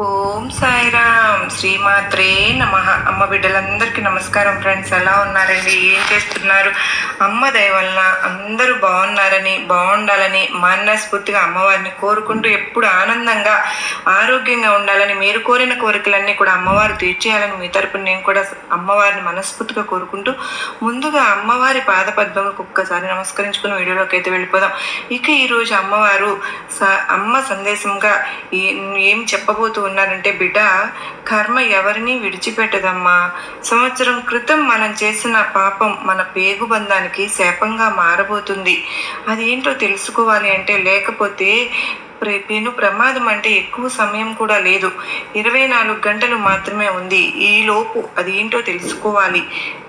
ఓం సాయిరామ్. శ్రీమాత్రే నమ. అమ్మ బిడ్డలందరికీ నమస్కారం ఫ్రెండ్స్. ఎలా ఉన్నారండి? ఏం చేస్తున్నారు? అమ్మ వలన అందరూ బాగున్నారని బాగుండాలని మనస్ఫూర్తిగా అమ్మవారిని కోరుకుంటూ ఎప్పుడు ఆనందంగా ఆరోగ్యంగా ఉండాలని మీరు కోరిన కోరికలన్నీ కూడా అమ్మవారు తీర్చేయాలని మీ తరపున నేను కూడా అమ్మవారిని మనస్ఫూర్తిగా కోరుకుంటూ ముందుగా అమ్మవారి పాద ఒక్కసారి నమస్కరించుకుని వీడియోలోకి అయితే వెళ్ళిపోదాం. ఇక ఈరోజు అమ్మవారు స అమ్మ సందేశంగా ఏం చెప్పబోతూ ఉన్నారంటే బిడ్డ కర్మ ఎవరిని విడిచిపెట్టదమ్మా. సంవత్సరం క్రితం మనం చేసిన పాపం మన పేగుబంధానికి శాపంగా మారబోతుంది. అది ఏంటో తెలుసుకోవాలి అంటే లేకపోతే ప్ర- పెను ప్రమాదం అంటే ఎక్కువ సమయం కూడా లేదు. ఇరవై నాలుగు గంటలు మాత్రమే ఉంది. ఈలోపు అది ఏంటో తెలుసుకోవాలి.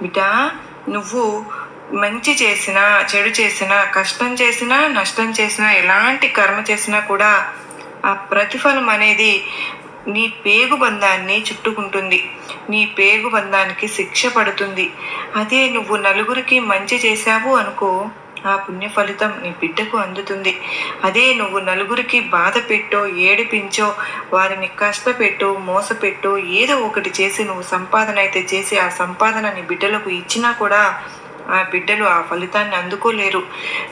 బిడ్డ నువ్వు మంచి చేసినా చెడు చేసినా కష్టం చేసినా నష్టం చేసినా ఎలాంటి కర్మ చేసినా కూడా ఆ ప్రతిఫలం అనేది నీ పేగు బంధాన్ని చుట్టుకుంటుంది. నీ పేగు బంధానికి శిక్ష పడుతుంది. అదే నువ్వు నలుగురికి మంచి చేశావు అనుకో ఆ పుణ్య ఫలితం నీ బిడ్డకు అందుతుంది. అదే నువ్వు నలుగురికి బాధ పెట్టో ఏడిపించో వారిని కష్టపెట్టో మోసపెట్టో ఏదో ఒకటి చేసి నువ్వు సంపాదన అయితే చేసి ఆ సంపాదన నీ బిడ్డలకు ఇచ్చినా కూడా ఆ బిడ్డలు ఆ ఫలితాన్ని అందుకోలేరు.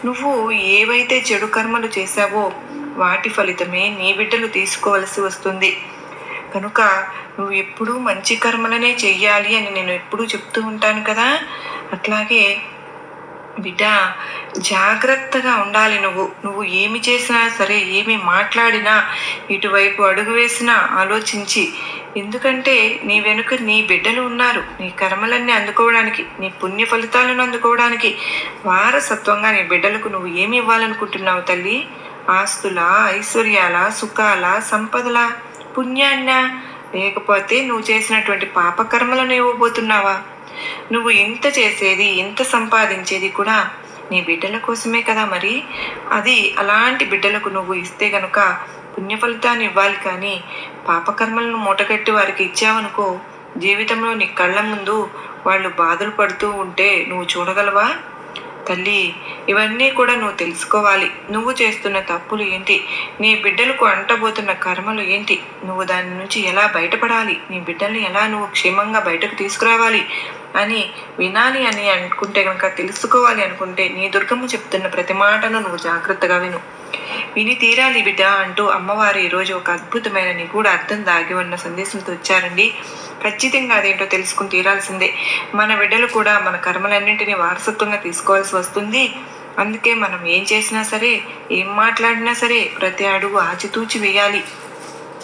నువ్వు ఏవైతే చెడు కర్మలు చేశావో వాటి ఫలితమే నీ బిడ్డలు తీసుకోవలసి వస్తుంది. కనుక నువ్వు ఎప్పుడూ మంచి కర్మలనే చెయ్యాలి అని నేను ఎప్పుడూ చెప్తూ ఉంటాను కదా. అట్లాగే బిడ్డ జాగ్రత్తగా ఉండాలి నువ్వు. నువ్వు ఏమి చేసినా సరే ఏమి మాట్లాడినా ఇటువైపు అడుగు వేసినా ఆలోచించి. ఎందుకంటే నీ వెనుక నీ బిడ్డలు ఉన్నారు. నీ కర్మలన్నీ అందుకోవడానికి నీ పుణ్య ఫలితాలను అందుకోవడానికి వారసత్వంగా నీ బిడ్డలకు నువ్వు ఏమి ఇవ్వాలనుకుంటున్నావు తల్లి? ఆస్తుల ఐశ్వర్యాల సుఖాల సంపదల? పుణ్యాన్న? లేకపోతే నువ్వు చేసినటువంటి పాపకర్మలను ఇవ్వబోతున్నావా నువ్వు ఇంత చేసేది ఇంత సంపాదించేది కూడా నీ బిడ్డల కోసమే కదా మరి? అది అలాంటి బిడ్డలకు నువ్వు ఇస్తే గనుక పుణ్య ఫలితాన్ని ఇవ్వాలి కానీ పాపకర్మలను మూటగట్టి వారికి ఇచ్చావనుకో జీవితంలో నీ కళ్ళ ముందు వాళ్ళు బాధలు పడుతూ ఉంటే నువ్వు చూడగలవా? తల్లి ఇవన్నీ కూడా నువ్వు తెలుసుకోవాలి. నువ్వు చేస్తున్న తప్పులు ఏంటి? నీ బిడ్డలకు అంటబోతున్న కర్మలు ఏంటి? నువ్వు దాని నుంచి ఎలా బయటపడాలి? నీ బిడ్డల్ని ఎలా నువ్వు క్షేమంగా బయటకు తీసుకురావాలి? అని వినాలి అని అనుకుంటే కనుక తెలుసుకోవాలి అనుకుంటే నీ దుర్గమ్మ చెప్తున్న ప్రతి మాటను నువ్వు జాగ్రత్తగా విను. విని తీరాలి బిడ్డ అంటూ అమ్మవారు ఈరోజు ఒక అద్భుతమైన నిగూఢ అర్థం దాగి ఉన్న సందేశంతో వచ్చారండి. ఖచ్చితంగా అదేంటో తెలుసుకుని తీరాల్సిందే. మన బిడ్డలు కూడా మన కర్మలన్నింటినీ వారసత్వంగా తీసుకోవాల్సి వస్తుంది. అందుకే మనం ఏం చేసినా సరే ఏం మాట్లాడినా సరే ప్రతి అడుగు ఆచితూచి వేయాలి.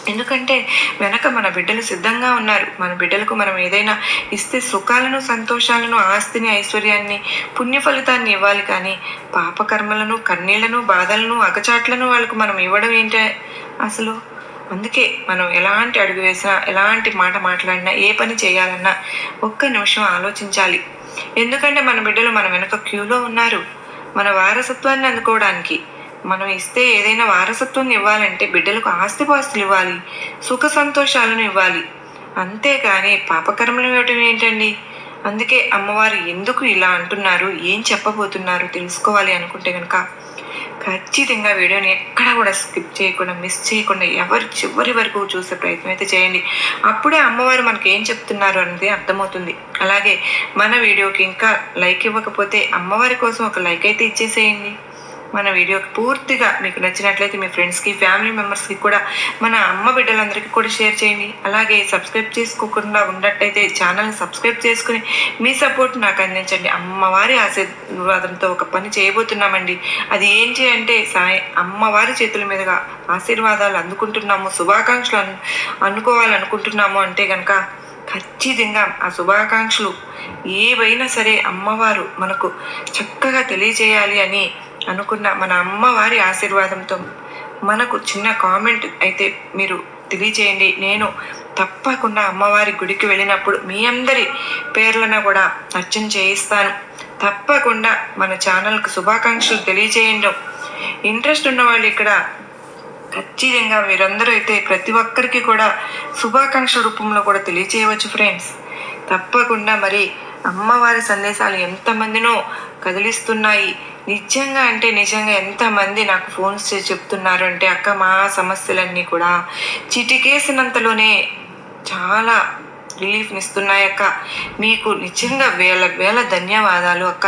ఎందుకంటే వెనక మన బిడ్డలు సిద్ధంగా ఉన్నారు. మన బిడ్డలకు మనం ఏదైనా ఇస్తే సుఖాలను సంతోషాలను ఆస్తిని ఐశ్వర్యాన్ని పుణ్య ఫలితాన్ని ఇవ్వాలి కానీ పాపకర్మలను కన్నీళ్ళను బాధలను అగచాట్లను వాళ్ళకు మనం ఇవ్వడం ఏంటే అసలు? అందుకే మనం ఎలాంటి అడుగు వేసినా ఎలాంటి మాట మాట్లాడినా ఏ పని చేయాలన్నా ఒక్క నిమిషం ఆలోచించాలి. ఎందుకంటే మన బిడ్డలు మన వెనుక క్యూలో ఉన్నారు. మన వారసత్వాన్ని అందుకోవడానికి మనం ఇస్తే ఏదైనా వారసత్వం ఇవ్వాలంటే బిడ్డలకు ఆస్తిపాస్తులు ఇవ్వాలి సుఖ సంతోషాలను ఇవ్వాలి. అంతేగాని పాపకర్మలు ఇవ్వటం ఏంటండి? అందుకే అమ్మవారు ఎందుకు ఇలా అంటున్నారు ఏం చెప్పబోతున్నారు తెలుసుకోవాలి అనుకుంటే కనుక ఖచ్చితంగా వీడియోని ఎక్కడా కూడా స్కిప్ చేయకుండా మిస్ చేయకుండా ఎవరు చివరి వరకు చూసే ప్రయత్నం అయితే చేయండి. అప్పుడే అమ్మవారు మనకి ఏం చెప్తున్నారు అనేది అర్థమవుతుంది. అలాగే మన వీడియోకి ఇంకా లైక్ ఇవ్వకపోతే అమ్మవారి కోసం ఒక లైక్ అయితే ఇచ్చేసేయండి. మన వీడియోకి పూర్తిగా మీకు నచ్చినట్లయితే మీ ఫ్రెండ్స్కి ఫ్యామిలీ మెంబర్స్కి కూడా మన అమ్మ బిడ్డలందరికీ కూడా షేర్ చేయండి. అలాగే సబ్స్క్రైబ్ చేసుకోకుండా ఉన్నట్టయితే ఛానల్ని సబ్స్క్రైబ్ చేసుకుని మీ సపోర్ట్ నాకు అందించండి. అమ్మవారి ఆశీర్వాదంతో ఒక పని చేయబోతున్నామండి. అది ఏంటి అంటే సాయి అమ్మవారి చేతుల మీదుగా ఆశీర్వాదాలు అందుకుంటున్నాము శుభాకాంక్షలు అను అనుకోవాలనుకుంటున్నాము అంటే కనుక ఖచ్చితంగా ఆ శుభాకాంక్షలు ఏవైనా సరే అమ్మవారు మనకు చక్కగా తెలియజేయాలి అని అనుకున్న మన అమ్మవారి ఆశీర్వాదంతో మనకు చిన్న కామెంట్ అయితే మీరు తెలియజేయండి. నేను తప్పకుండా అమ్మవారి గుడికి వెళ్ళినప్పుడు మీ అందరి పేర్లను కూడా అర్చన చేయిస్తాను. తప్పకుండా మన ఛానల్కు శుభాకాంక్షలు తెలియజేయండి. ఇంట్రెస్ట్ ఉన్న వాళ్ళు ఇక్కడ ఖచ్చితంగా మీరందరూ అయితే ప్రతి ఒక్కరికి కూడా శుభాకాంక్ష రూపంలో కూడా తెలియచేయవచ్చు ఫ్రెండ్స్. తప్పకుండా మరి అమ్మవారి సందేశాలు ఎంతమందినో కదిలిస్తున్నాయి. నిజంగా అంటే నిజంగా ఎంతమంది నాకు ఫోన్స్ చేసి చెప్తున్నారు అంటే అక్క మా సమస్యలన్నీ కూడా చిటికేసినంతలోనే చాలా రిలీఫ్నిస్తున్నాయి అక్క. మీకు నిజంగా వేల వేల ధన్యవాదాలు అక్క.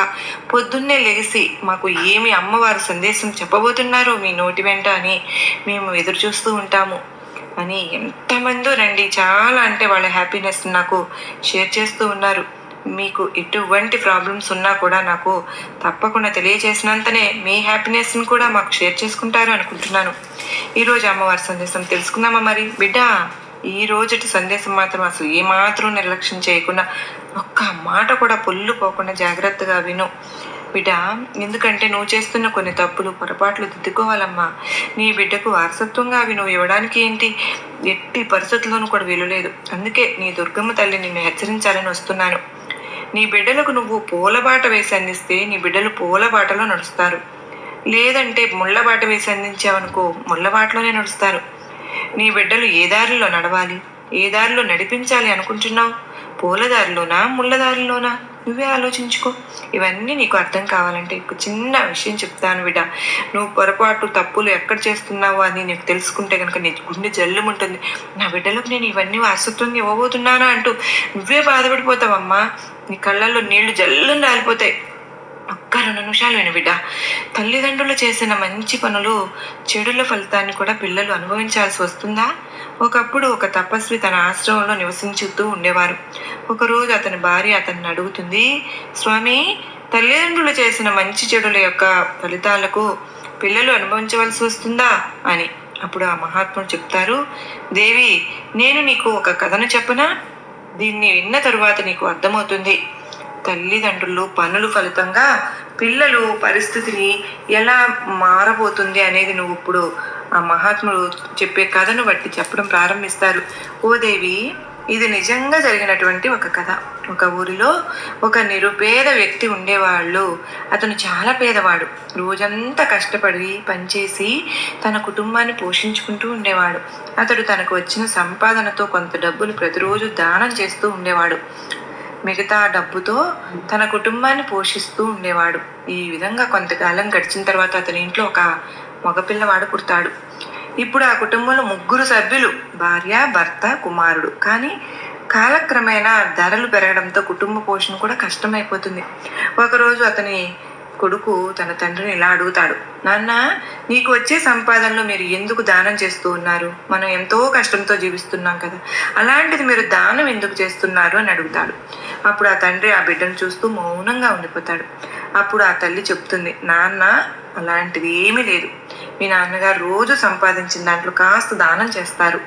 పొద్దున్నే లెగిసి మాకు ఏమి అమ్మవారు సందేశం చెప్పబోతున్నారో మీ నోటి వెంట అని మేము ఎదురు చూస్తూ ఉంటాము. అని ఎంతమందో రండి చాలా అంటే వాళ్ళ హ్యాపీనెస్ నాకు షేర్ చేస్తూ ఉన్నారు. మీకు ఎటువంటి ప్రాబ్లమ్స్ ఉన్నా కూడా నాకు తప్పకుండా తెలియజేసినంతనే మీ హ్యాపీనెస్ని కూడా మాకు షేర్ చేసుకుంటారు అనుకుంటున్నాను. ఈరోజు అమ్మవారి సందేశం తెలుసుకుందామా మరి? బిడ్డ ఈ రోజుటి సందేశం మాత్రం అసలు ఏమాత్రం నిర్లక్ష్యం చేయకుండా ఒక్క మాట కూడా పొల్లు పోకుండా జాగ్రత్తగా విను. బిడ్డ ఎందుకంటే నువ్వు చేస్తున్న కొన్ని తప్పులు పొరపాట్లు దిద్దుకోవాలమ్మా. నీ బిడ్డకు వారసత్వంగా అవి నువ్వు ఇవ్వడానికి ఏంటి? ఎట్టి పరిస్థితుల్లోనూ కూడా వీలులేదు అందుకే నీ దుర్గమ్మ తల్లి నిన్ను హెచ్చరించాలని వస్తున్నాను. నీ బిడ్డలకు నువ్వు పూలబాట వేసి అందిస్తే నీ బిడ్డలు పూలబాటలో నడుస్తారు. లేదంటే ముళ్ళబాట వేసి అందించావనుకో ముళ్ళబాటలోనే నడుస్తారు. నీ బిడ్డలు ఏ దారిలో నడవాలి? ఏ దారిలో నడిపించాలి అనుకుంటున్నావు? పూలదారిలోనా ముళ్ళదారిలోనా నువ్వే ఆలోచించుకో. ఇవన్నీ నీకు అర్థం కావాలంటే ఒక చిన్న విషయం చెప్తాను విడ నువ్వు పొరపాటు తప్పులు ఎక్కడ చేస్తున్నావు అని నీకు తెలుసుకుంటే కనుక నీ గుండె జల్లుముంటుంది. నా బిడ్డలకు నేను ఇవన్నీ వారసత్వంగా ఇవ్వబోతున్నానా అంటూ నువ్వే బాధపడిపోతావమ్మా. నీ కళ్ళల్లో నీళ్ళు జల్లు రాలిపోతాయి ఒక్క రెండు నిమిషాలు విను బిడ్డ. తల్లిదండ్రులు చేసిన మంచి పనులు చెడుల ఫలితాన్ని కూడా పిల్లలు అనుభవించాల్సి వస్తుందా? ఒకప్పుడు ఒక తపస్వి తన ఆశ్రమంలో నివసించుతూ ఉండేవారు. ఒకరోజు అతని భార్య అతన్ని అడుగుతుంది స్వామి తల్లిదండ్రులు చేసిన మంచి చెడుల యొక్క ఫలితాలకు పిల్లలు అనుభవించవలసి వస్తుందా? అని. అప్పుడు ఆ మహాత్ముడు చెప్తారు దేవి నేను నీకు ఒక కథను చెప్పనా? దీన్ని విన్న తరువాత నీకు అర్థమవుతుంది. తల్లిదండ్రులు పనులు ఫలితంగా పిల్లలు పరిస్థితిని ఎలా మారబోతుంది అనేది నువ్వు ఇప్పుడు ఆ మహాత్ముడు చెప్పే కథను బట్టి చెప్పడం ప్రారంభిస్తారు. ఓ దేవి ఇది నిజంగా జరిగినటువంటి ఒక కథ. ఒక ఊరిలో ఒక నిరుపేద వ్యక్తి ఉండేవాళ్ళు. అతను చాలా పేదవాడు. రోజంతా కష్టపడి పనిచేసి తన కుటుంబాన్ని పోషించుకుంటూ ఉండేవాడు. అతడు తనకు వచ్చిన సంపాదనతో కొంత డబ్బులు ప్రతిరోజు దానం చేస్తూ ఉండేవాడు. మిగతా డబ్బుతో తన కుటుంబాన్ని పోషిస్తూ ఉండేవాడు. ఈ విధంగా కొంతకాలం గడిచిన తర్వాత అతని ఇంట్లో ఒక మగపిల్లవాడు పుడతాడు. ఇప్పుడు ఆ కుటుంబంలో ముగ్గురు సభ్యులు భార్య భర్త కుమారుడు. కానీ కాలక్రమేణా ధరలు పెరగడంతో కుటుంబ పోషణ కూడా కష్టమైపోతుంది. ఒకరోజు అతని కొడుకు తన తండ్రిని ఇలా అడుగుతాడు? నాన్న నీకు వచ్చే సంపాదనలో మీరు ఎందుకు దానం చేస్తూ ఉన్నారు? మనం ఎంతో కష్టంతో జీవిస్తున్నాం కదా. అలాంటిది మీరు దానం ఎందుకు చేస్తున్నారు అని అడుగుతాడు. అప్పుడు ఆ తండ్రి ఆ బిడ్డను చూస్తూ మౌనంగా ఉండిపోతాడు. అప్పుడు ఆ తల్లి చెప్తుంది నాన్న అలాంటిది ఏమీ లేదు. మీ నాన్నగారు రోజు సంపాదించిన దాంట్లో కాస్త దానం చేస్తారు.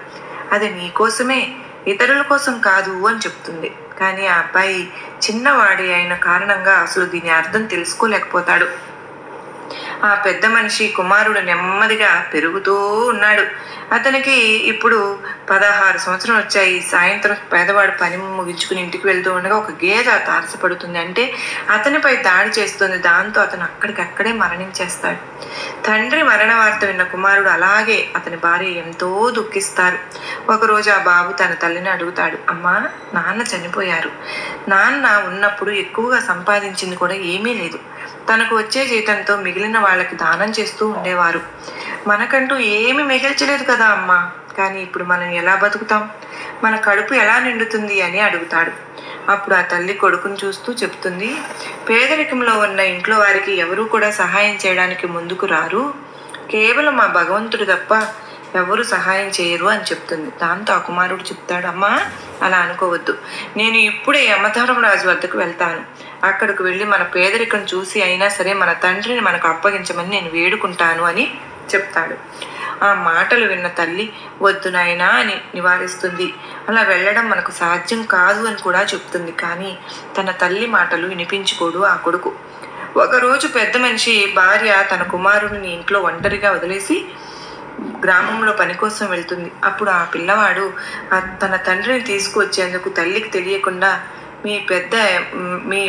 అది నీకోసమే ఇతరుల కోసం కాదు అని చెప్తుంది. కానీ ఆ అబ్బాయి చిన్నవాడి అయిన కారణంగా అసలు దీని అర్థం తెలుసుకోలేకపోతాడు. ఆ పెద్ద మనిషి కుమారుడు నెమ్మదిగా పెరుగుతూ ఉన్నాడు. అతనికి ఇప్పుడు పదహారు సంవత్సరం వచ్చాయి. సాయంత్రం పేదవాడు పని ముగించుకుని ఇంటికి వెళ్తూ ఉండగా ఒక గేదె తారసపడుతుంది. అంటే అతనిపై దాడి చేస్తుంది. దాంతో అతను అక్కడికక్కడే మరణించేస్తాడు. తండ్రి మరణ వార్త విన్న కుమారుడు అలాగే అతని భార్య ఎంతో దుఃఖిస్తారు. ఒకరోజు ఆ బాబు తన తల్లిని అడుగుతాడు అమ్మా నాన్న చనిపోయారు. నాన్న ఉన్నప్పుడు ఎక్కువగా సంపాదించింది కూడా ఏమీ లేదు. తనకు వచ్చే జీతంతో మిగిలిన వాళ్ళకి దానం చేస్తూ ఉండేవారు. మనకంటూ ఏమి మిగిల్చలేదు కదా అమ్మా. కానీ ఇప్పుడు మనం ఎలా బతుకుతాం? మన కడుపు ఎలా నిండుతుంది అని అడుగుతాడు. అప్పుడు ఆ తల్లి కొడుకుని చూస్తూ చెప్తుంది పేదరికంలో ఉన్న ఇంట్లో వారికి ఎవరూ కూడా సహాయం చేయడానికి ముందుకు రారు. కేవలం ఆ భగవంతుడు తప్ప ఎవరు సహాయం చేయరు అని చెప్తుంది. దాంతో ఆ కుమారుడు చెప్తాడు అమ్మా అలా అనుకోవద్దు. నేను ఇప్పుడే యమధర్మరాజు వద్దకు వెళ్తాను. అక్కడికి వెళ్ళి మన పేదరికం చూసి అయినా సరే మన తండ్రిని మనకు అప్పగించమని నేను వేడుకుంటాను అని చెప్తాడు. ఆ మాటలు విన్న తల్లి వద్దు నాయనా అని నివారిస్తుంది. అలా వెళ్ళడం మనకు సాధ్యం కాదు అని కూడా చెప్తుంది. కానీ తన తల్లి మాటలు వినిపించుకోడు ఆ కొడుకు. ఒకరోజు పెద్ద మనిషి భార్య తన కుమారుడిని ఇంట్లో ఒంటరిగా వదిలేసి గ్రామంలో పని కోసం వెళ్తుంది. అప్పుడు ఆ పిల్లవాడు తన తండ్రిని తీసుకువచ్చేందుకు తల్లికి తెలియకుండా మీ పెద్ద మీ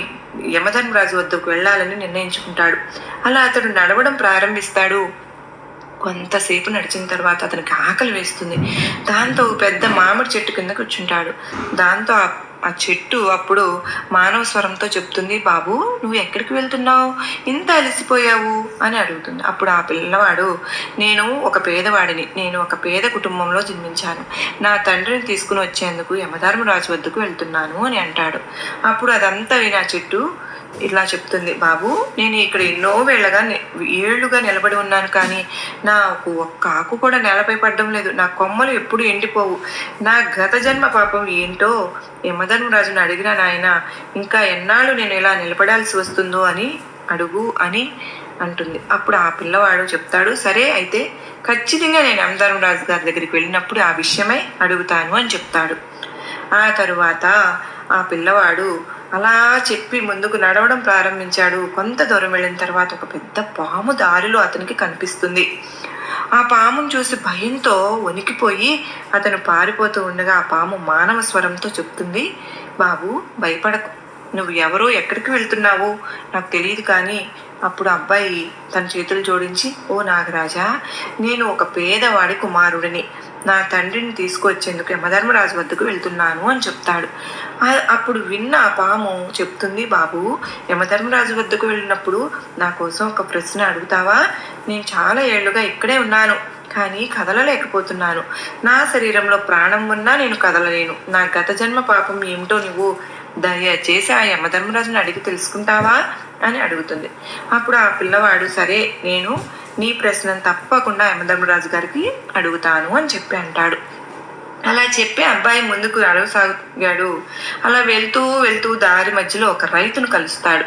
యమధర్మరాజు వద్దకు వెళ్ళాలని నిర్ణయించుకుంటాడు. అలా అతడు నడవడం ప్రారంభిస్తాడు. కొంతసేపు నడిచిన తర్వాత అతనికి ఆకలి వేస్తుంది. దాంతో ఒక పెద్ద మామిడి చెట్టు కింద కూర్చుంటాడు. దాంతో ఆ ఆ చెట్టు అప్పుడు మానవ స్వరంతో చెప్తుంది బాబు నువ్వు ఎక్కడికి వెళ్తున్నావు? ఇంత అలసిపోయావు? అని అడుగుతుంది. అప్పుడు ఆ పిల్లవాడు నేను ఒక పేదవాడిని. నేను ఒక పేద కుటుంబంలో జన్మించాను. నా తండ్రిని తీసుకుని వచ్చేందుకు యమధర్మరాజు వద్దకు వెళ్తున్నాను అని అంటాడు. అప్పుడు అదంతా విని ఆ చెట్టు ఇలా చెప్తుంది బాబు నేను ఇక్కడ ఎన్నో వేళ్ళగా ఏళ్ళుగా నిలబడి ఉన్నాను కానీ నాకు ఒక్క ఆకు కూడా నేలపై పడడం లేదు. నా కొమ్మలు ఎప్పుడు ఎండిపోవు. నా గత జన్మ పాపం ఏంటో యమధర్మరాజుని అడిగిన నాయన ఇంకా ఎన్నాళ్ళు నేను ఇలా నిలబడాల్సి వస్తుందో అని అడుగు అని అంటుంది. అప్పుడు ఆ పిల్లవాడు చెప్తాడు సరే అయితే ఖచ్చితంగా నేను యమధర్మరాజు గారి దగ్గరికి వెళ్ళినప్పుడు ఆ విషయమై అడుగుతాను అని చెప్తాడు. ఆ తరువాత ఆ పిల్లవాడు అలా చెప్పి ముందుకు నడవడం ప్రారంభించాడు. కొంత దూరం వెళ్ళిన తర్వాత ఒక పెద్ద పాము దారిలో అతనికి కనిపిస్తుంది. ఆ పామును చూసి భయంతో వణికిపోయి అతను పారిపోతూ ఉండగా ఆ పాము మానవ స్వరంతో చెప్తుంది బాబు భయపడకు. నువ్వు ఎవరో ఎక్కడికి వెళ్తున్నావో నాకు తెలియదు కానీ అప్పుడు అబ్బాయి తన చేతులు జోడించి ఓ నాగరాజా నేను ఒక పేదవాడి కుమారుడిని. నా తండ్రిని తీసుకొచ్చేందుకు యమధర్మరాజు వద్దకు వెళ్తున్నాను అని చెప్తాడు. అప్పుడు విన్న ఆ పాము చెప్తుంది బాబు యమధర్మరాజు వద్దకు వెళ్ళినప్పుడు నా కోసం ఒక ప్రశ్న అడుగుతావా? నేను చాలా ఏళ్ళుగా ఇక్కడే ఉన్నాను కానీ కదలలేకపోతున్నాను. నా శరీరంలో ప్రాణం ఉన్నా నేను కదలలేను. నా గత జన్మ పాపం ఏమిటో నువ్వు దయచేసి ఆ యమధర్మరాజుని అడిగి తెలుసుకుంటావా అని అడుగుతుంది. అప్పుడు ఆ పిల్లవాడు సరే నేను నీ ప్రశ్నను తప్పకుండా యమధర్మరాజు గారికి అడుగుతాను అని చెప్పి అంటాడు. అలా చెప్పి అబ్బాయి ముందుకు అడగసాగాడు అలా వెళ్తూ వెళ్తూ దారి మధ్యలో ఒక రైతును కలుస్తాడు.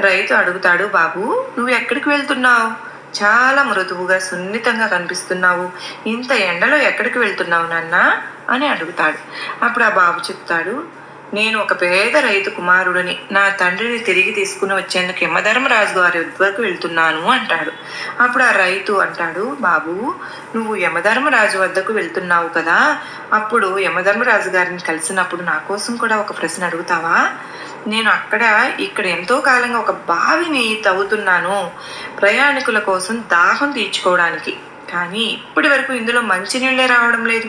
రైతు అడుగుతాడు బాబు నువ్వు ఎక్కడికి వెళ్తున్నావు? చాలా మృదువుగా సున్నితంగా కనిపిస్తున్నావు. ఇంత ఎండలో ఎక్కడికి వెళ్తున్నావు నాన్న? అని అడుగుతాడు. అప్పుడు ఆ బాబు చెప్తాడు నేను ఒక పేద రైతు కుమారుడిని నా తండ్రిని తిరిగి తీసుకుని వచ్చేందుకు యమధర్మరాజు గారి వద్దకు వెళ్తున్నాను అంటాడు. అప్పుడు ఆ రైతు అంటాడు బాబు నువ్వు యమధర్మరాజు వద్దకు వెళ్తున్నావు కదా. అప్పుడు యమధర్మరాజు గారిని కలిసినప్పుడు నా కోసం కూడా ఒక ప్రశ్న అడుగుతావా? నేను అక్కడ ఇక్కడ ఎంతో కాలంగా ఒక బావిని తవ్వుతున్నాను. ప్రయాణికుల కోసం దాహం తీర్చుకోవడానికి కానీ ఇప్పటి వరకు ఇందులో మంచినీళ్ళే రావడం లేదు.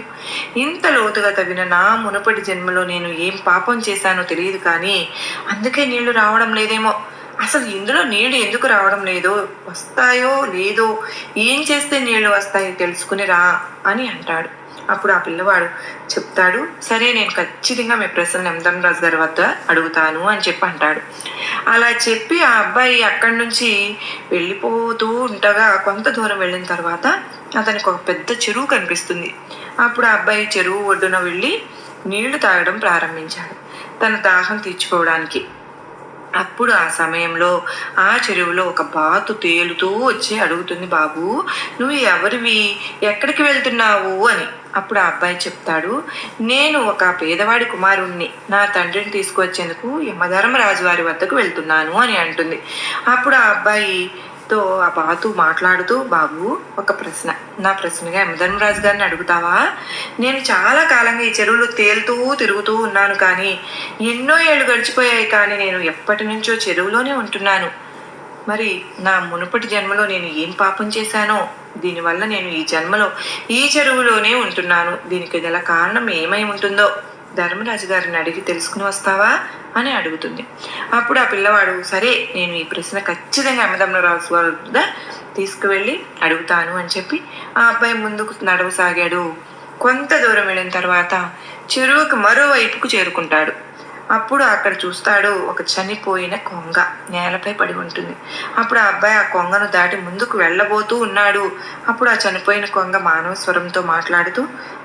ఇంత లోతుగా తవ్విన నా మునుపటి జన్మలో నేను ఏం పాపం చేశానో తెలియదు కానీ అందుకే నీళ్ళు రావడం లేదేమో. అసలు ఇందులో నీళ్ళు ఎందుకు రావడం లేదో వస్తాయో లేదో ఏం చేస్తే నీళ్ళు వస్తాయో తెలుసుకుని రా అని అంటాడు. అప్పుడు ఆ పిల్లవాడు చెప్తాడు సరే నేను ఖచ్చితంగా మీ ప్రశ్న రాజు గారి వద్ద అడుగుతాను అని చెప్పి అంటాడు. అలా చెప్పి ఆ అబ్బాయి అక్కడి నుంచి వెళ్ళిపోతూ ఉండగా కొంత దూరం వెళ్ళిన తర్వాత అతనికి ఒక పెద్ద చెరువు కనిపిస్తుంది. అప్పుడు ఆ అబ్బాయి చెరువు ఒడ్డున వెళ్ళి నీళ్ళు తాగడం ప్రారంభించాడు తన దాహం తీర్చుకోవడానికి. అప్పుడు ఆ సమయంలో ఆ చెరువులో ఒక బాతు తేలుతూ వచ్చి అడుగుతుంది బాబు నువ్వు ఎవరివి? ఎక్కడికి వెళ్తున్నావు? అని. అప్పుడు ఆ అబ్బాయి చెప్తాడు నేను ఒక పేదవాడి కుమారుణ్ణి. నా తండ్రిని తీసుకువచ్చేందుకు యమధర్మరాజు వారి వద్దకు వెళ్తున్నాను అని అంటుంది. అప్పుడు ఆ అబ్బాయితో ఆ బాతు మాట్లాడుతూ బాబు ఒక ప్రశ్న. నా ప్రశ్నగా యమధర్మరాజు గారిని అడుగుతావా? నేను చాలా కాలంగా ఈ చెరువులు తేలుతూ తిరుగుతూ ఉన్నాను కానీ ఎన్నో ఏళ్ళు గడిచిపోయాయి కానీ నేను ఎప్పటి నుంచో చెరువులోనే ఉంటున్నాను. మరి నా మునుపటి జన్మలో నేను ఏం పాపం చేశానో? దీనివల్ల నేను ఈ జన్మలో ఈ చెరువులోనే ఉంటున్నాను. దీనికి గల కారణం ఏమై ఉంటుందో ధర్మరాజు గారిని అడిగి తెలుసుకుని వస్తావా అని అడుగుతుంది. అప్పుడు ఆ పిల్లవాడు సరే నేను ఈ ప్రశ్న ఖచ్చితంగా అమ్మదమ్మరాజు గారు వద్ద తీసుకువెళ్ళి అడుగుతాను అని చెప్పి ఆ అబ్బాయి ముందుకు నడవసాగాడు. కొంత దూరం వెళ్ళిన తర్వాత చెరువుకు మరోవైపుకు చేరుకుంటాడు. అప్పుడు అక్కడ చూస్తాడు ఒక చనిపోయిన కొంగ నేలపై పడి ఉంటుంది. అప్పుడు ఆ అబ్బాయి ఆ కొంగను దాటి ముందుకు వెళ్ళబోతూ ఉన్నాడు. అప్పుడు ఆ చనిపోయిన కొంగ మానవ స్వరంతో మాట్లాడుతూ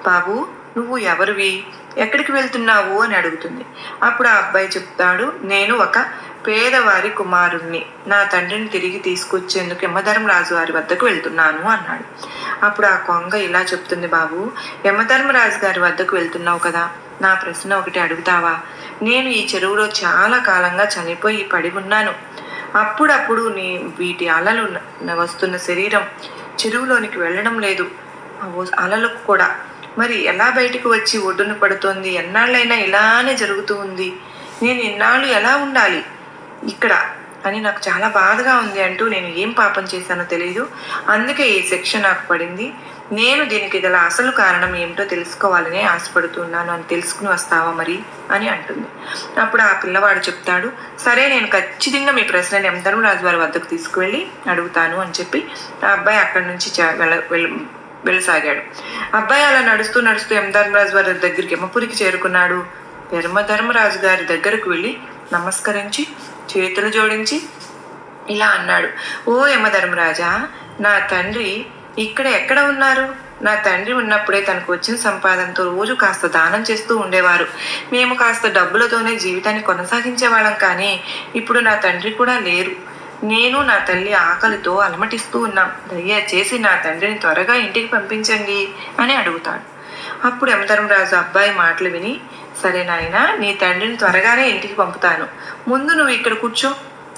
బాబు నువ్వు ఎవరివి? ఎక్కడికి వెళ్తున్నావు? అని అడుగుతుంది. అప్పుడు ఆ అబ్బాయి చెప్తాడు నేను ఒక పేదవారి కుమారుణ్ణి. నా తండ్రిని తిరిగి తీసుకొచ్చేందుకు యమధర్మరాజు వారి వద్దకు వెళ్తున్నాను అన్నాడు. అప్పుడు ఆ కొంగ ఇలా చెప్తుంది బాబు యమధర్మరాజు గారి వద్దకు వెళ్తున్నావు కదా. నా ప్రశ్న ఒకటి అడుగుతావా? నేను ఈ చెరువులో చాలా కాలంగా చనిపోయి పడి ఉన్నాను. అప్పుడప్పుడు నీ వీటి అలలు వస్తున్న శరీరం చెరువులోనికి వెళ్ళడం లేదు. అలలకు కూడా. మరి ఎలా బయటకు వచ్చి ఒడ్డున పడుతోంది? ఎన్నాళ్ళైనా ఇలానే జరుగుతూ ఉంది. నేను ఇన్నాళ్ళు ఎలా ఉండాలి? ఇక్కడ అని నాకు చాలా బాధగా ఉంది అంటూ నేను ఏం పాపం చేశానో తెలియదు అందుకే ఈ శిక్ష నాకు పడింది. నేను దీనికి గల అసలు కారణం ఏమిటో తెలుసుకోవాలని ఆశపడుతున్నాను అని తెలుసుకుని వస్తావా మరి? అని అంటుంది. అప్పుడు ఆ పిల్లవాడు చెప్తాడు సరే నేను ఖచ్చితంగా మీ ప్రశ్నని ఎం ధర్మరాజు వారి వద్దకు తీసుకువెళ్ళి అడుగుతాను అని చెప్పి ఆ అబ్బాయి అక్కడి నుంచి చ- వెళ్ళ వెళ్ళ వెళ్ళసాగాడు. అబ్బాయి అలా నడుస్తూ నడుస్తూ యమధర్మరాజు వారి దగ్గరికి యమపురికి చేరుకున్నాడు. యమధర్మరాజు గారి దగ్గరకు వెళ్ళి నమస్కరించి చేతులు జోడించి ఇలా అన్నాడు. ఓ యమధర్మరాజా నా తండ్రి ఇక్కడ ఎక్కడ ఉన్నారు? నా తండ్రి ఉన్నప్పుడే తనకు వచ్చిన సంపాదనతో రోజు కాస్త దానం చేస్తూ ఉండేవారు. మేము కాస్త డబ్బులతోనే జీవితాన్ని కొనసాగించేవాళ్ళం కానీ ఇప్పుడు నా తండ్రి కూడా లేరు. నేను నా తల్లి ఆకలితో అలమటిస్తూ ఉన్నాం. దయచేసి నా తండ్రిని త్వరగా ఇంటికి పంపించండి అని అడుగుతాడు. అప్పుడు యమధర్మరాజు అబ్బాయి మాటలు విని సరే నాయనా నీ తండ్రిని త్వరగానే ఇంటికి పంపుతాను. ముందు నువ్వు ఇక్కడ కూర్చో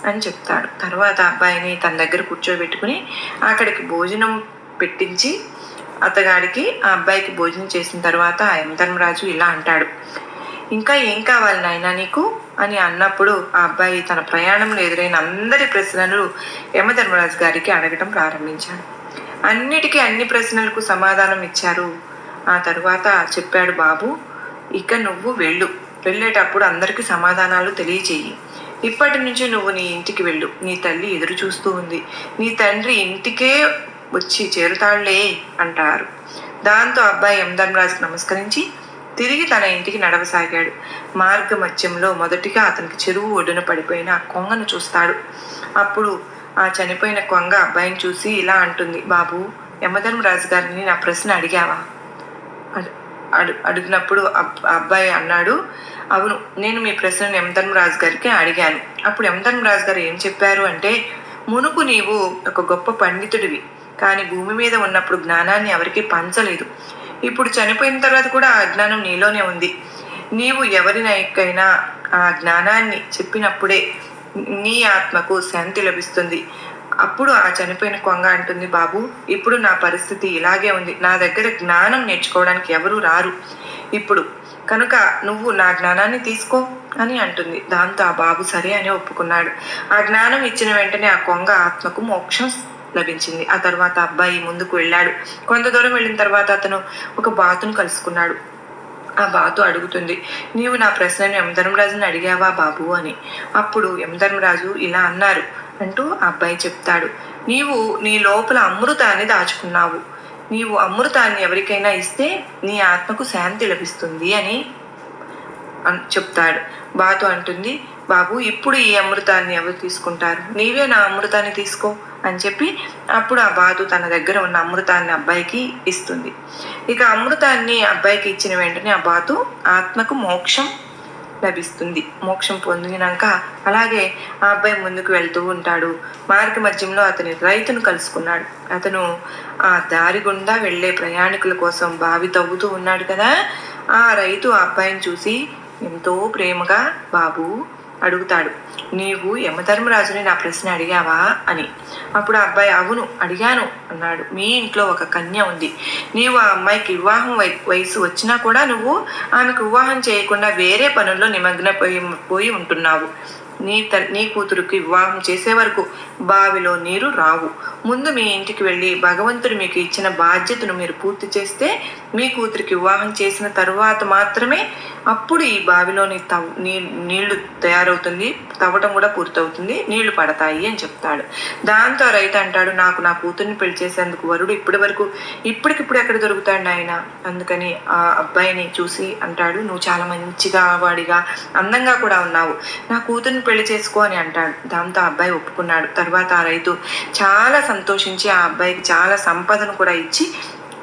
అని చెప్తాడు. తర్వాత అబ్బాయిని తన దగ్గర కూర్చోబెట్టుకుని అక్కడికి భోజనం పెట్టించి అతగాడికి ఆ అబ్బాయికి భోజనం చేసిన తర్వాత ఆ యమధర్మరాజు ఇలా అంటాడు ఇంకా ఏం కావాలి నాయన నీకు? అని అన్నప్పుడు ఆ అబ్బాయి తన ప్రయాణంలో ఎదురైన అందరి ప్రశ్నలు యమధర్మరాజు గారికి అడగటం ప్రారంభించాడు. అన్నిటికీ అన్ని ప్రశ్నలకు సమాధానం ఇచ్చారు. ఆ తరువాత చెప్పాడు బాబు ఇక నువ్వు వెళ్ళు. వెళ్ళేటప్పుడు అందరికీ సమాధానాలు తెలియచేయి ఇప్పటి నుంచి నువ్వు నీ ఇంటికి వెళ్ళు. నీ తల్లి ఎదురు చూస్తూ ఉంది. నీ తండ్రి ఇంటికే వచ్చి చేరుతాడులే అంటారు. దాంతో అబ్బాయి ఎం నమస్కరించి తిరిగి తన ఇంటికి నడవసాగాడు. మార్గ మధ్యంలో మొదటిగా అతనికి చెరువు ఒడ్డున పడిపోయిన ఆ కొంగను చూస్తాడు. అప్పుడు ఆ చనిపోయిన కొంగ అబ్బాయిని చూసి ఇలా అంటుంది బాబు యమధర్మరాజు గారిని నా ప్రశ్న అడిగావా? అడు అడిగినప్పుడు అబ్బాయి అన్నాడు అవును నేను మీ ప్రశ్నను యమధర్మరాజు గారికి అడిగాను. అప్పుడు యమధర్మరాజు గారు ఏం చెప్పారు అంటే మునుపు నీవు ఒక గొప్ప పండితుడివి. కానీ భూమి మీద ఉన్నప్పుడు జ్ఞానాన్ని ఎవరికీ పంచలేదు. ఇప్పుడు చనిపోయిన తర్వాత కూడా ఆ జ్ఞానం నీలోనే ఉంది. నీవు ఎవరినైకైనా ఆ జ్ఞానాన్ని చెప్పినప్పుడే నీ ఆత్మకు శాంతి లభిస్తుంది. అప్పుడు ఆ చనిపోయిన కొంగ అంటుంది బాబు ఇప్పుడు నా పరిస్థితి ఇలాగే ఉంది. నా దగ్గర జ్ఞానం నేర్చుకోవడానికి ఎవరు రారు. ఇప్పుడు కనుక నువ్వు నా జ్ఞానాన్ని తీసుకో అని అంటుంది. దాంతో ఆ బాబు సరే అని ఒప్పుకున్నాడు. ఆ జ్ఞానం ఇచ్చిన వెంటనే ఆ కొంగ ఆత్మకు మోక్షం లభించింది. ఆ తర్వాత అబ్బాయి ముందుకు వెళ్ళాడు. కొంత దూరం వెళ్ళిన తర్వాత అతను ఒక బాతును కలుసుకున్నాడు. ఆ బాతు అడుగుతుంది నీవు నా ప్రశ్నను యమధర్మరాజుని అడిగావా బాబు? అని. అప్పుడు యమధర్మరాజు ఇలా అన్నారు అంటూ ఆ అబ్బాయి చెప్తాడు నీవు నీ లోపల అమృతాన్ని దాచుకున్నావు. నీవు అమృతాన్ని ఎవరికైనా ఇస్తే నీ ఆత్మకు శాంతి లభిస్తుంది అని చెప్తాడు. బాతు అంటుంది బాబు ఇప్పుడు ఈ అమృతాన్ని ఎవరు తీసుకుంటారు? నీవే నా అమృతాన్ని తీసుకో అని చెప్పి అప్పుడు ఆ బాతు తన దగ్గర ఉన్న అమృతాన్ని అబ్బాయికి ఇస్తుంది. ఇక అమృతాన్ని అబ్బాయికి ఇచ్చిన వెంటనే ఆ బాతు ఆత్మకు మోక్షం లభిస్తుంది. మోక్షం పొందినాక అలాగే ఆ అబ్బాయి ముందుకు వెళ్తూ ఉంటాడు. మార్గ మధ్యంలో అతని రైతును కలుసుకున్నాడు. అతను ఆ దారి గుండా వెళ్ళే ప్రయాణికుల కోసం బావి తవ్వుతూ ఉన్నాడు కదా. ఆ రైతు ఆ అబ్బాయిని చూసి ఎంతో ప్రేమగా బాబు అడుగుతాడు. నీవు యమధర్మరాజుని నా ప్రశ్న అడిగావా అని. అప్పుడు ఆ అబ్బాయి అవును అడిగాను అన్నాడు. మీ ఇంట్లో ఒక కన్య ఉంది. నీవు ఆ అమ్మాయికి వివాహం వై- వయసు వచ్చినా కూడా నువ్వు ఆమెకు వివాహం చేయకుండా వేరే పనుల్లో నిమగ్నపోయి పోయి ఉంటున్నావు. నీ త నీ కూతురుకి వివాహం చేసే వరకు బావిలో నీరు రావు. ముందు మీ ఇంటికి వెళ్ళి భగవంతుడు మీకు ఇచ్చిన బాధ్యతను మీరు పూర్తి చేస్తే మీ కూతురికి వివాహం చేసిన తరువాత మాత్రమే అప్పుడు ఈ బావిలోని తవ్ నీ నీళ్ళు తయారవుతుంది. తవ్వటం కూడా పూర్తవుతుంది. నీళ్ళు పడతాయి అని చెప్తాడు. దాంతో రైతు అంటాడు నాకు నా కూతుర్ని పెళ్ళి చేసేందుకు వరుడు ఇప్పటి వరకు ఇప్పటికిప్పుడు ఎక్కడ దొరుకుతాడు ఆయన అందుకని ఆ అబ్బాయిని చూసి అంటాడు నువ్వు చాలా మంచిగా వాడిగా అందంగా కూడా ఉన్నావు. నా కూతుర్ని పెళ్ళి చేసుకో అని అంటాడు. దాంతో అబ్బాయి ఒప్పుకున్నాడు. తర్వాత ఆ రైతు చాలా సంతోషించి ఆ అబ్బాయికి చాలా సంపదను కూడా ఇచ్చి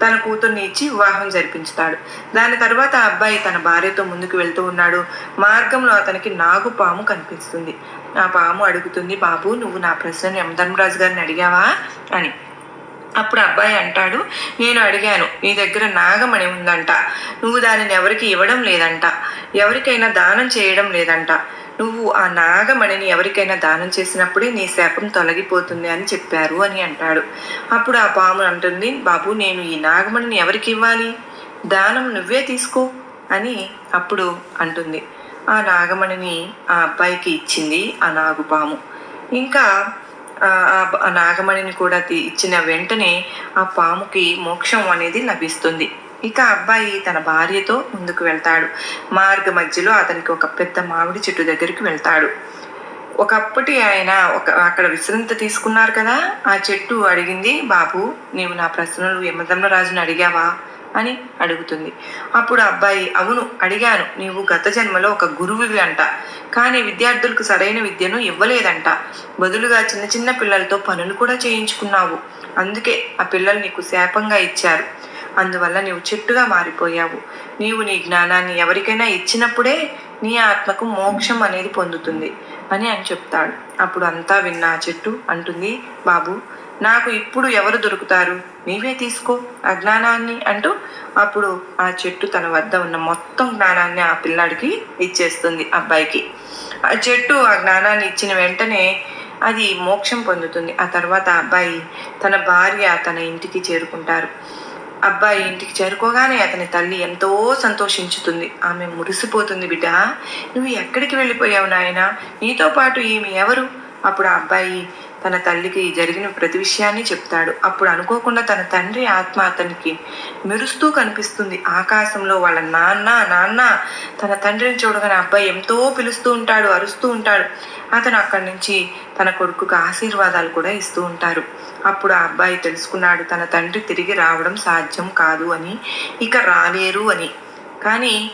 తన కూతుర్ని ఇచ్చి వివాహం జరిపించుతాడు. దాని తర్వాత ఆ అబ్బాయి తన భార్యతో ముందుకు వెళ్తూ ఉన్నాడు. మార్గంలో అతనికి నాగుపాము కనిపిస్తుంది. ఆ పాము అడుగుతుంది బాబు నువ్వు నా ప్రశ్నని యమధర్మరాజు గారిని అడిగావా? అని. అప్పుడు అబ్బాయి అంటాడు నేను అడిగాను. నీ దగ్గర నాగమణి ఉందంట. నువ్వు దానిని ఎవరికి ఇవ్వడం లేదంట. ఎవరికైనా దానం చేయడం లేదంట. నువ్వు ఆ నాగమణిని ఎవరికైనా దానం చేసినప్పుడే నీ శాపం తొలగిపోతుంది అని చెప్పారు అని అంటాడు. అప్పుడు ఆ పాము అంటుంది బాబు నేను ఈ నాగమణిని ఎవరికి ఇవ్వాలి? దానం నువ్వే తీసుకో అని అప్పుడు అంటుంది. ఆ నాగమణిని ఆ అబ్బాయికి ఇచ్చింది ఆ నాగుపాము ఇంకా ఆ- నాగమణిని కూడా ఇచ్చిన వెంటనే ఆ పాముకి మోక్షం అనేది లభిస్తుంది. ఇక అబ్బాయి తన భార్యతో ముందుకు వెళ్తాడు. మార్గ మధ్యలో అతనికి ఒక పెద్ద మామిడి చెట్టు దగ్గరికి వెళ్తాడు. ఒకప్పటి ఆయన ఒక అక్కడ విశ్రాంతి తీసుకున్నారు కదా? ఆ చెట్టు అడిగింది బాబు నీవు నా ప్రశ్నలు యమధర్మరాజుని అడిగావా? అని అడుగుతుంది. అప్పుడు అబ్బాయి అవును అడిగాను. నీవు గత జన్మలో ఒక గురువువి అంట. కానీ విద్యార్థులకు సరైన విద్యను ఇవ్వలేదంట. బదులుగా చిన్న చిన్న పిల్లలతో పనులు కూడా చేయించుకున్నావు. అందుకే ఆ పిల్లలు నీకు శాపంగా ఇచ్చారు. అందువల్ల నీవు చెట్టుగా మారిపోయావు. నీవు నీ జ్ఞానాన్ని ఎవరికైనా ఇచ్చినప్పుడే నీ ఆత్మకు మోక్షం అనేది పొందుతుంది అని అని చెప్తాడు. అప్పుడు అంతా విన్న ఆ చెట్టు అంటుంది బాబు నాకు ఇప్పుడు ఎవరు దొరుకుతారు? నీవే తీసుకో ఆ జ్ఞానాన్ని అంటూ అప్పుడు ఆ చెట్టు తన వద్ద ఉన్న మొత్తం జ్ఞానాన్ని ఆ పిల్లాడికి ఇచ్చేస్తుంది అబ్బాయికి. ఆ చెట్టు ఆ జ్ఞానాన్ని ఇచ్చిన వెంటనే అది మోక్షం పొందుతుంది. ఆ తర్వాత ఆ అబ్బాయి తన భార్య తన ఇంటికి చేరుకుంటారు. అబ్బాయి ఇంటికి చేరుకోగానే అతని తల్లి ఎంతో సంతోషించుతుంది. ఆమె మురిసిపోతుంది బిడ్డ. నువ్వు ఎక్కడికి వెళ్ళిపోయావు నాయన? నీతో పాటు ఈమె ఎవరు? అప్పుడు ఆ అబ్బాయి తన తల్లికి జరిగిన ప్రతి విషయాన్ని చెప్తాడు. అప్పుడు అనుకోకుండా తన తండ్రి ఆత్మ అతనికి మెరుస్తూ కనిపిస్తుంది. ఆకాశంలో వాళ్ళ నాన్న నాన్న తన తండ్రిని చూడగానే అబ్బాయి ఎంతో పిలుస్తూ ఉంటాడు అరుస్తూ ఉంటాడు. అతను అక్కడి నుంచి తన కొడుకుకు ఆశీర్వాదాలు కూడా ఇస్తూ ఉంటారు. అప్పుడు ఆ అబ్బాయి తెలుసుకున్నాడు తన తండ్రి తిరిగి రావడం సాధ్యం కాదు అని ఇక రాలేరు అని. కానీ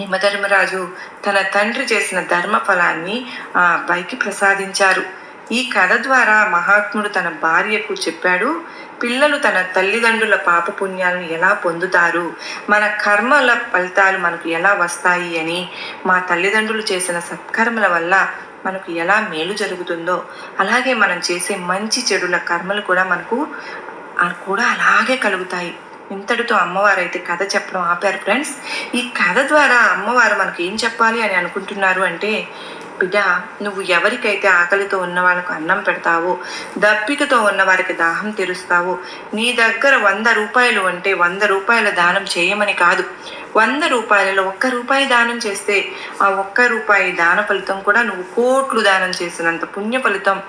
యమధర్మరాజు తన తండ్రి చేసిన ధర్మ ఫలాన్ని ఆ అబ్బాయికి ప్రసాదించారు. ఈ కథ ద్వారా మహాత్ముడు తన భార్యకు చెప్పాడు పిల్లలు తన తల్లిదండ్రుల పాపపుణ్యాలను ఎలా పొందుతారు? మన కర్మల ఫలితాలు మనకు ఎలా వస్తాయి అని మా తల్లిదండ్రులు చేసిన సత్కర్మల వల్ల మనకు ఎలా మేలు జరుగుతుందో అలాగే మనం చేసే మంచి చెడుల కర్మలు కూడా మనకు కూడా అలాగే కలుగుతాయి. ఇంతటితో అమ్మవారు అయితే కథ చెప్పడం ఆపారు. ఫ్రెండ్స్ ఈ కథ ద్వారా అమ్మవారు మనకి ఏం చెప్పాలి అని అనుకుంటున్నారు అంటే బిడ్డ నువ్వు ఎవరికైతే ఆకలితో ఉన్న వాళ్ళకు అన్నం పెడతావో దప్పికతో ఉన్న వారికి దాహం తీరుస్తావో నీ దగ్గర వంద రూపాయలు అంటే వంద రూపాయల దానం చేయమని కాదు. వంద రూపాయలలో ఒక్క రూపాయి దానం చేస్తే ఆ ఒక్క రూపాయి దాన ఫలితం కూడా నువ్వు కోట్లు దానం చేసినంత పుణ్య ఫలితం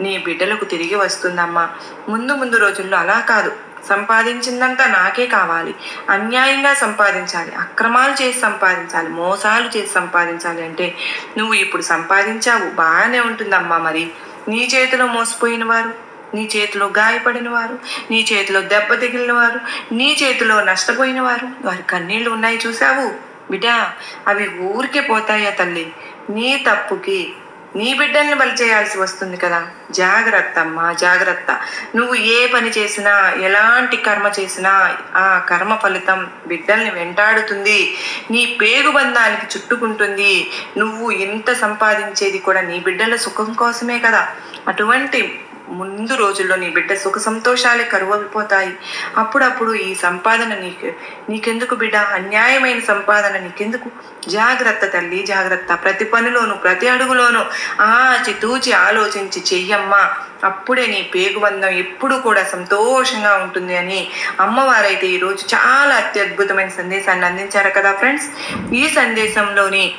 నీ బిడ్డలకు తిరిగి వస్తుందమ్మా. ముందు ముందు రోజుల్లో అలా కాదు. సంపాదించిందంతా నాకే కావాలి. అన్యాయంగా సంపాదించాలి. అక్రమాలు చేసి సంపాదించాలి. మోసాలు చేసి సంపాదించాలి అంటే నువ్వు ఇప్పుడు సంపాదించావు. బాగానే ఉంటుందమ్మా మరి. నీ చేతిలో మోసపోయిన వారు నీ చేతిలో గాయపడిన వారు నీ చేతిలో దెబ్బ తగిలిన వారు నీ చేతిలో నష్టపోయిన వారు వారి కన్నీళ్ళు ఉన్నాయి చూసావు బిడ్డా అవి ఊరికే పోతాయా తల్లి? నీ తప్పుకి నీ బిడ్డల్ని బలి చేయాల్సి వస్తుంది కదా. జాగ్రత్త అమ్మా జాగ్రత్త. నువ్వు ఏ పని చేసినా ఎలాంటి కర్మ చేసినా ఆ కర్మ ఫలితం బిడ్డల్ని వెంటాడుతుంది. నీ పేగు బంధానికి చుట్టుకుంటుంది. నువ్వు ఎంత సంపాదించేది కూడా నీ బిడ్డల సుఖం కోసమే కదా. అటువంటి ముందు రోజుల్లో నీ బిడ్డ సుఖ సంతోషాలే కరువైపోతాయి. అప్పుడప్పుడు ఈ సంపాదన నీకు నీకెందుకు బిడ్డ? అన్యాయమైన సంపాదన నీకెందుకు? జాగ్రత్త తల్లి జాగ్రత్త. ప్రతి పనిలోను ప్రతి అడుగులోనూ ఆచి తూచి ఆలోచించి చెయ్యమ్మా. అప్పుడే నీ పేగుబంధం ఎప్పుడు కూడా సంతోషంగా ఉంటుంది అని అమ్మవారైతే ఈరోజు చాలా అత్యద్భుతమైన సందేశాన్ని అందించారు కదా ఫ్రెండ్స్. ఈ సందేశంలోని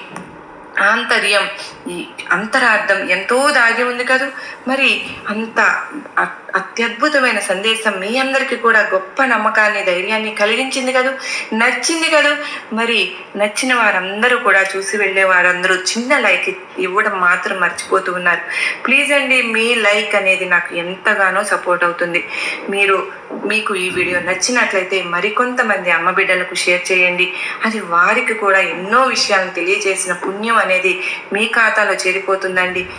ఆంతర్యం ఈ అంతరార్థం ఎంతో దాగి ఉంది కదా. మరి అంత అ- అత్యద్భుతమైన సందేశం మీ అందరికీ కూడా గొప్ప నమ్మకాన్ని ధైర్యాన్ని కలిగించింది కదూ? నచ్చింది కదూ? మరి నచ్చిన వారందరూ కూడా చూసి వెళ్ళే వారందరూ చిన్న లైక్ ఇవ్వడం మాత్రం మర్చిపోతూ ఉన్నారు. ప్లీజ్ అండి మీ లైక్ అనేది నాకు ఎంతగానో సపోర్ట్ అవుతుంది. మీరు మీకు ఈ వీడియో నచ్చినట్లయితే మరికొంతమంది అమ్మ బిడ్డలకు షేర్ చేయండి. అది వారికి కూడా ఎన్నో విషయాలను తెలియజేసిన పుణ్యం అనేది మీ ఖాతాలో చేరిపోతుందండి.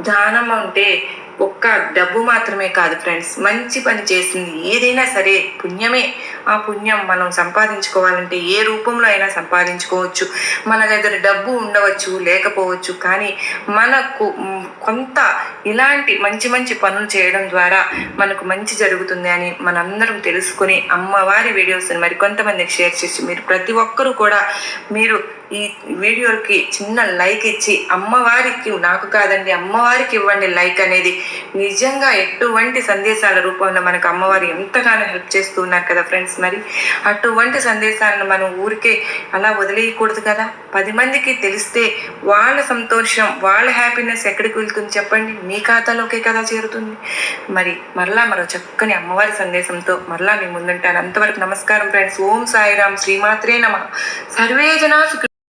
దానం అంటే ఒక్క డబ్బు మాత్రమే కాదు ఫ్రెండ్స్ మంచి పని చేసింది ఏదైనా సరే పుణ్యమే. ఆ పుణ్యం మనం సంపాదించుకోవాలంటే ఏ రూపంలో అయినా సంపాదించుకోవచ్చు. మన దగ్గర డబ్బు ఉండవచ్చు లేకపోవచ్చు కానీ మనకు కొంత ఇలాంటి మంచి మంచి పనులు చేయడం ద్వారా మనకు మంచి జరుగుతుంది అని మనందరం తెలుసుకుని అమ్మవారి వీడియోస్ని మరి కొంతమందికి షేర్ చేసి మీరు ప్రతి ఒక్కరూ కూడా మీరు ఈ వీడియోకి చిన్న లైక్ ఇచ్చి అమ్మవారికి నాకు కాదండి అమ్మవారికి ఇవ్వండి లైక్ అనేది. నిజంగా ఎటువంటి సందేశాల రూపంలో మనకు అమ్మవారు ఎంతగానో హెల్ప్ చేస్తూ ఉన్నారు కదా ఫ్రెండ్స్ మరి. అటువంటి సందేశాలను మనం ఊరికే అలా వదిలేయకూడదు కదా. పది మందికి తెలిస్తే వాళ్ళ సంతోషం వాళ్ళ హ్యాపీనెస్ ఎక్కడికి వెళ్తుంది చెప్పండి? మీ ఖాతాలోకే కదా చేరుతుంది. మరి మరలా మరో చక్కని అమ్మవారి సందేశంతో మరలా మీ ముందుంటాను. అంతవరకు నమస్కారం ఫ్రెండ్స్. ఓం సాయిరామ్ శ్రీమాత్రే నమ. సర్వే జనా